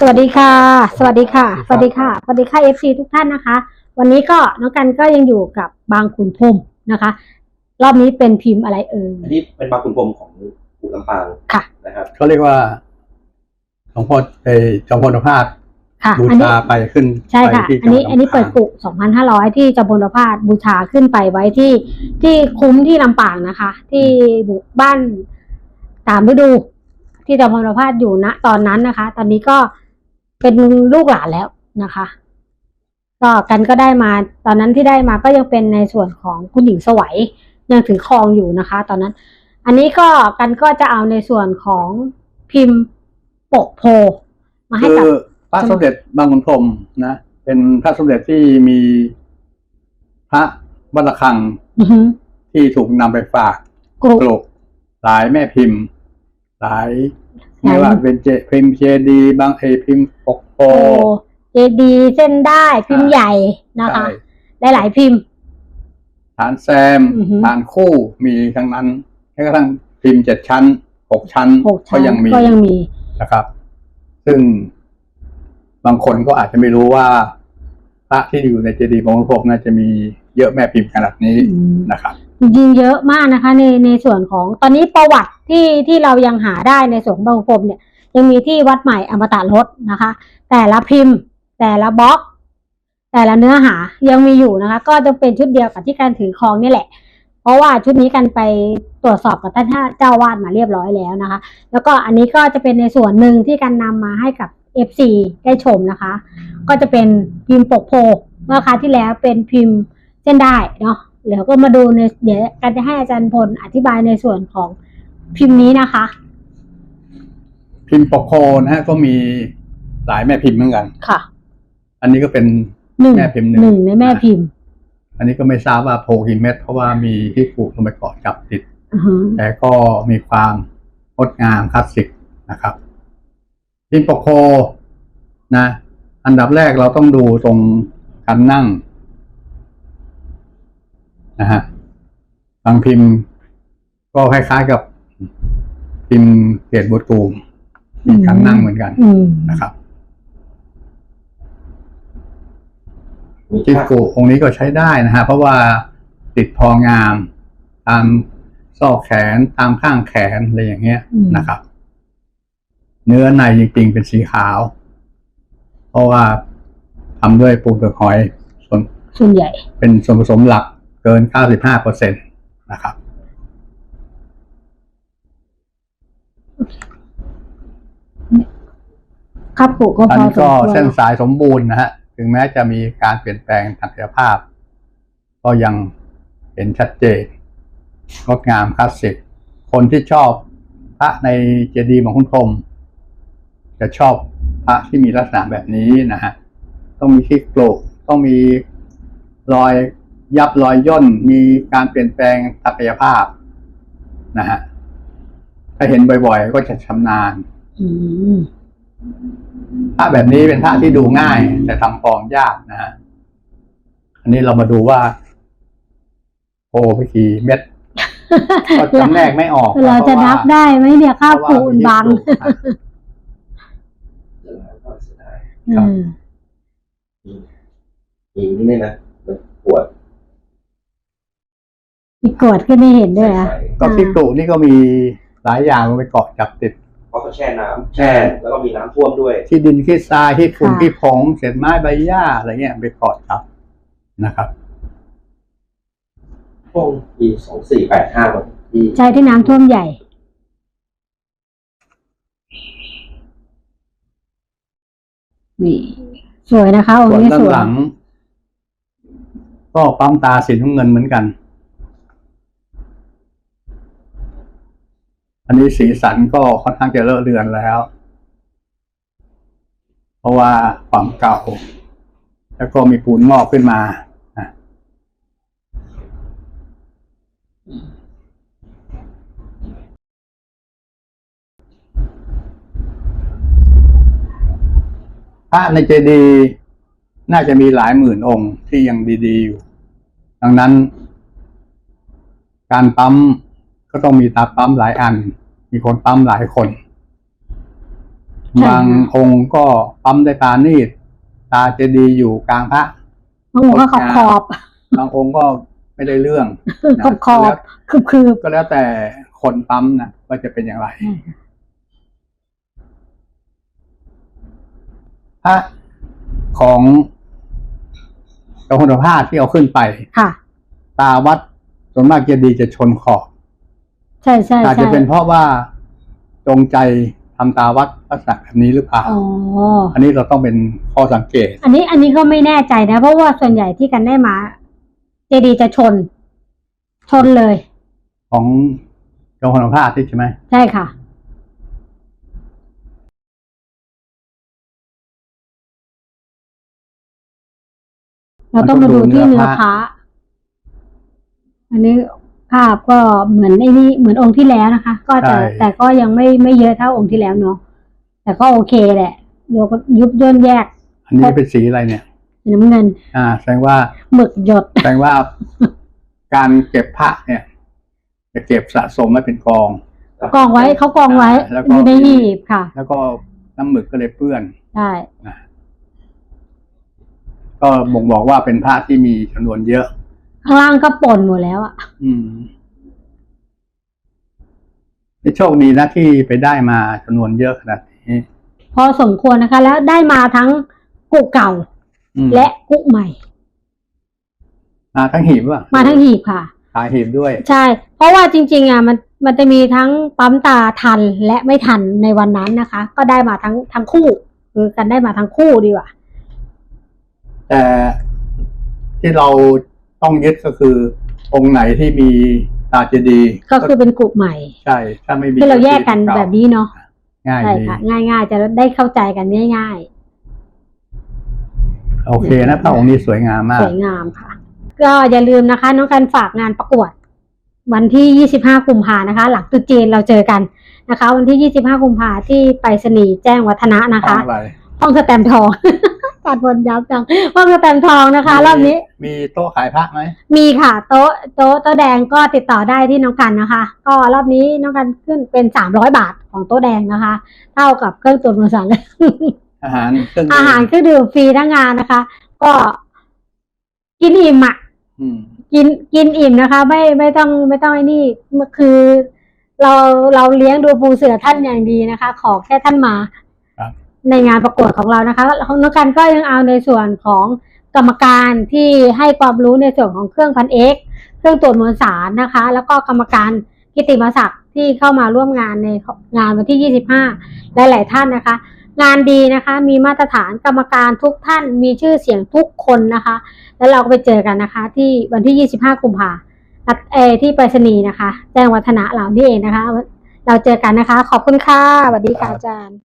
สวัสดีค่ะ สวัสดีค่ะ สวัสดีค่ะ สวัสดีค่ะเอฟซีทุกท่านนะคะ วันนี้ก็น้องกันก็ยังอยู่กับบางขุนพรหมนะคะ รอบนี้เป็นพิมพ์อะไรเอ่ยอันนี้เป็นปลาคุณพรมของปู่ลำปางค่ะ นะครับเขาเรียกว่าหลวงพ่อเออจอมพลพาสค่ะบูอันนี้ชาไปขึ้นใช่ค่ะ ไปที่อันนี้จังหวัดอันนี้ลำปางเปิดกุ2,500 ที่จอมพลพาสบูชาขึ้นไปไว้ที่ที่คุ้มที่ลำปางนะคะ ที่หมู่บ้านตามฤดู ที่จอมพลพาสอยู่ณตอนนั้นนะคะ ตอนนี้ก็ เป็นลูกหลานแล้วนะคะก็กันก็ได้มาตอนนั้นที่ได้มาก็ยังเป็นในส่วนของคุณหญิงสวัยยังถือครองอยู่นะคะ ตอนนั้น อันนี้ก็กันก็จะเอาในส่วนของพิมพ์ปกโพ มาให้คืกับอพระสมเด็จบางขุนพรหมนะ เป็นพระสมเด็จที่มีพระวัดระฆังอือฮึที่ถูกนำไปฝากกรุกลุกหลายแม่พิมพ์ หลายหลายไม่ว่าเป็นเจพิมพ์เจดีบางเอพิมพ์ปกโพโอเจดีเส้นได้พิมพ์ใหญ่นะคะใช่ได้หลายพิมพ์ฐานแซมอือฮึฐานคู่มีทั้งนั้นแม้กระทั่งพิมพ์เจ็ดชั้นหกชั้นหกชั้ก็นยังมีก็ยังมีนะครับ ซึ่งบางคนก็อาจจะไม่รู้ว่าพระที่อยู่ในเจดีย์บางพวกน่าจะมีเยอะแม่พิมพ์ขนาดนี้อืมนะครับ จริงๆเยอะมากนะคะในในส่วนของตอนนี้ประวัติที่ที่เรายังหาได้ในส่วนของบางพรมเนี่ย ยังมีที่วัดใหม่อมตะรถนะคะ แต่ละพิมพ์ แต่ละบล็อก แต่ละเนื้อหายังมีอยู่นะคะ ก็จะเป็นชุดเดียวกับที่การถือครองนี่แหละ เพราะว่าชุดนี้กันไปตรวจสอบกับท่านเจ้าวาดมาเรียบร้อยแล้วนะคะ แล้วก็อันนี้ก็จะเป็นในส่วนหนึ่งที่การนำมาให้กับ FC ได้ชมนะคะ ก็จะเป็นพิมพ์ปกโพเมื่อคราวที่แล้วเป็นพิมพ์เส้นได้เนาะ เดี๋ยวก็มาดูในเดี๋ยวกันจะให้อาจารย์พลอธิบายในส่วนของพิมพ์นี้นะคะ พิมพ์ปกโคนะฮะก็มีหลายแม่พิมพ์เหมือนกัน ค่ะ อันนี้ก็เป็นหนึ่งแม่พิมพ์หนึ่งหนึ่งในแม่พิมพ์ อันนี้ก็ไม่ทราบว่าโพกี่เม็ด เพราะว่ามีที่ผูกลงไปเกาะจับติดอือฮึแต่ก็มีความงดงามคลาสสิกนะครับ พิมพ์ปกโคนะ อันดับแรกเราต้องดูตรงการนั่ง นะฮะบางพิมพ์ ก็คล้ายๆกับพิมพ์เกตบุตรูมมีการนั่งเหมือนกันอืมนะครับมีจิค่ากุองค์นี้ก็ใช้ได้นะฮะเพราะว่าติดพองาม ตามซอกแขนตามข้างแขนอะไรอย่างเงี้ยนะครับ เนื้อในจริงๆเป็นสีขาว เพราะว่าทำด้วยปูนเปลือกหอยส่วนส่วนใหญ่ เป็นเป็นส่วนผสมหลัก เกิน 95เปอร์เซ็นตนะครับ ครับผูกก็อันพอนี้สมก็ควรเส้นสายสมบูรณ์นะฮะ ถึงแม้จะมีการเปลี่ยนแปลงทางกายภาพ ก็ยังเห็นชัดเจนงดงามคลาสสิก คนที่ชอบพระในเจดีย์ของคุณพรหมจะชอบพระที่มีลักษณะแบบนี้นะฮะ ต้องมีที่โกรกต้องมีรอย ยับรอยย่นมีการเปลี่ยนแปลงทางกายภาพนะฮะถ้าเห็นบ่อยๆ ก็จะชำนาญอืมพระแบบนี้เป็นพระที่ดูง่าย แต่ทำฟอร์มยากนะฮะอันนี้เรามาดูว่า โอ้ไปกี่เม็ดก็จำแนกไม่ออกเราจะนับได้ไหมเนี่ยข้าวเพผูราะว่ามีบังที่ปลูกนะเสียดายก็เสียดายครับอืมมีนี่ไหมนะมันปวด มีกดขึ้นให้เห็นด้วยอะใส่ก็ที่ปลูกนี่ก็มีหลายอย่างลงไปเกาะจับติด เพราะเขาแช่น้ำแช่ แล้วก็มีน้ำท่วมด้วย ที่ดินที่ทรายที่ฝุ่นที่ผงเศษไม้ใบหญ้าอะไรเงี้ยไปเกาะจับนะครับ ช่วงปีสองสี่แปดห้ามันที่ใช่ที่น้ำท่วมใหญ่ นี่ สวยนะคะองส่ค์วนนี้ด้าสนวยหลัง ก็ปั๊มตาสีน้ำเงินเหมือนกัน อันนี้สีสันก็ค่อนข้างจะเลอะเลือนแล้ว เพราะว่าความเก่า แล้วก็มีปูนงอกขึ้นมาพระในเจดีย์น่าจะมีหลายหมื่นองค์ที่ยังดีๆอยู่ ดังนั้น การปั๊ม ก็ต้องมีตาปั๊มหลายอัน มีคนปั๊มหลายคนใช่บางองค์ก็ปั๊มได้วยปานีตตาเจดีย์อยู่กลางพระบางองค์ก็ขอบขอบบางองค์ก็ไม่ได้เรื่องนะขอบขอบแล้วคืบคืบก็แล้วแต่คนปั๊มนะว่าจะเป็นอย่างไรพระของเจ้าคุณภาพที่เอาขึ้นไป ค่ะ ตาวัดส่วนมากเจดีย์จะชนขอบ ใช่ใช่อาจใช่จะเป็นเพราะว่าจงใจทำตาวัดลักษณะแบบนี้หรือเปล่าอ๋ออันนี้เราต้องเป็นข้อสังเกต อันนี้อันนี้ก็ไม่แน่ใจนะ เพราะว่าส่วนใหญ่ที่กันได้มา เจดีย์จะชน ชนเลย ของเจ้าคุณภาพที่ใช่ไหมใช่ค่ะเราต้องมาดูที่เนื้อพระอันนี้ ภาพก็เหมือนไอ้นี่เหมือนองค์ที่แล้วนะคะ ก็แต่แต่ก็ยังไม่ไม่เยอะเท่าองค์ที่แล้วเนาะแต่ก็โอเคแหละยกยุบย่นแยกอันนี้เป็นสีอะไรเนี่ย สีน้ำเงินอ่า แสดงว่าหมึกหยด แสดงว่าการเก็บพระเนี่ย จะเก็บสะสมไว้เป็นกอง กองไว้เขากองไว้อ่าแล้วก็ อยู่ในหีบค่ะแล้วก็น้ำหมึกก็เลยเปื้อน ใช่นะก็บ่งบอกว่าเป็นพระที่มีจำนวนเยอะ ข้างล่างก็ป่นหมดแล้วอะอืมนี่โชคดีนะที่ไปได้มาจำนวนเยอะขนาดนี้พอสมควรนะคะ แล้วได้มาทั้งกุเก่า อืมและกุใหม่ มาทั้งหีบว่ะมาทั้งหีบค่ะขายหีบด้วย ใช่ เพราะว่าจริง ๆอะมันมันจะมีทั้งปั๊มตาทันและไม่ทันในวันนั้นนะคะ ก็ได้มาทั้งทั้งคู่คือกันได้มาทั้งคู่ดีกว่าแต่ที่เรา ต้องยึดก็คือ องค์ไหนที่มีตาเจดีย์ก็คือเป็นกลุ่มใหม่ ใช่ถ้าไม่มีที่เราแยกกันแบบนี้เนาะง่ายใช่ดีค่ะ ง่ายๆ จะได้เข้าใจกันง่ายโอเคนะพระองค์นี้สวยงามมาๆกสวยงามค่ะ ก็อย่าลืมนะคะ น้องกันฝากงานประกวด วันที่ 25 กุมภานะคะ หลังตรุษจีนเราเจอกันนะคะ วันที่ 25 กุมภาที่ไปรษณีย์แจ้งวัฒนะนะคะอะไรห้องสแตมป์ทอง ตัดบนยับจังห้องสแตมป์ทองนะคะ รอบนี้ มีโต๊ะขายพระไหมมีค่ะ โต๊ะโต๊ะโต๊ะแดงก็ติดต่อได้ที่น้องกันนะคะ ก็รอบนี้น้องกันขึ้นเป็นสามร้อยบาทของโต๊ะแดงนะคะ เท่ากับเครื่องตรวจมวลสารอาหารเครื่องดื่มอาหารเครื่องดื่มฟรีทั้งงานนะคะ ก็กินอิ่มอะอืมกินกินอิ่มนะคะ ไม่ไม่ต้องไม่ต้องไอ้นี่คือเราเราเลี้ยงดูปูเสือท่านอย่างดีนะคะ ขอแค่ท่านมาครับ ในงานประกวดของเรานะคะของน้องกันก็ยังเอาในส่วนของกรรมการที่ให้ความรู้ในส่วนของเครื่องพันเอ็กเครื่องตรวจมวลสารนะคะ แล้วก็กรรมการกิตติมศักดิ์ที่เข้ามาร่วมงานในงานวันที่ 25และหลายท่านนะคะ งานดีนะคะ มีมาตรฐานกรรมการทุกท่าน มีชื่อเสียงทุกคนนะคะ แล้วเราก็ไปเจอกันนะคะ ที่วันที่ 25 กุมภาพันธ์เออที่ไปรษณีย์นะคะ แจ้งวัฒนะเรานี่เองนะคะ เราเจอกันนะคะ ขอบคุณค่ะสวัสดีค่ะอาจารย์